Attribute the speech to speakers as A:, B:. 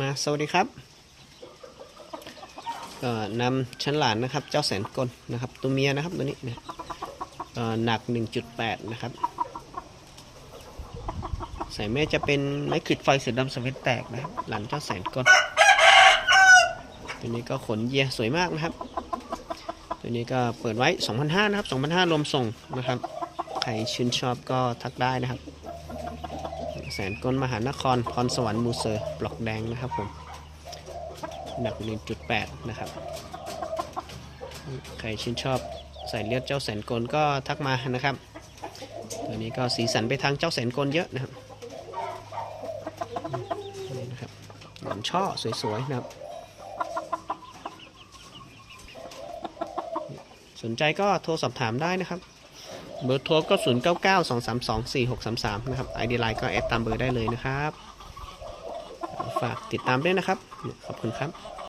A: มาสวัสดีครับนำชั้นหลานนะครับ เจ้าแสนกลนะครับ ตัวเมียนะครับตัวนี้นะก็หนัก 1.8 นะครับใส่แม่จะเป็นไม้ขีดไฟสีดำสเวตแตกนะครับ หลานเจ้าแสนกลตัวนี้ก็ขนเยียสวยมากนะครับ ตัวนี้ก็เปิดไว้ 2,500 นะครับ 2,500 รวมส่งนะครับ ใครชื่นชอบก็ทักได้นะครับ แสนกลมหานครพรสวรรค์มูเซอร์ปลอกแดงนะครับผมหนัก1.8นะครับ ใครชื่นชอบใส่เลือดเจ้าแสนกลก็ทักมานะครับ ตัวนี้ก็สีสันไปทางเจ้าแสนกลเยอะนะครับนี่นะครับหนอนช่อสวยๆนะครับสนใจก็โทรสอบถามได้นะครับ เบอร์โทรก็ 0 9 9 2 3 2 4 6 3 3 นะครับ ID Line ก็แอดตามเบอร์ได้เลยนะครับ ฝากติดตามด้วยนะครับ ขอบคุณครับ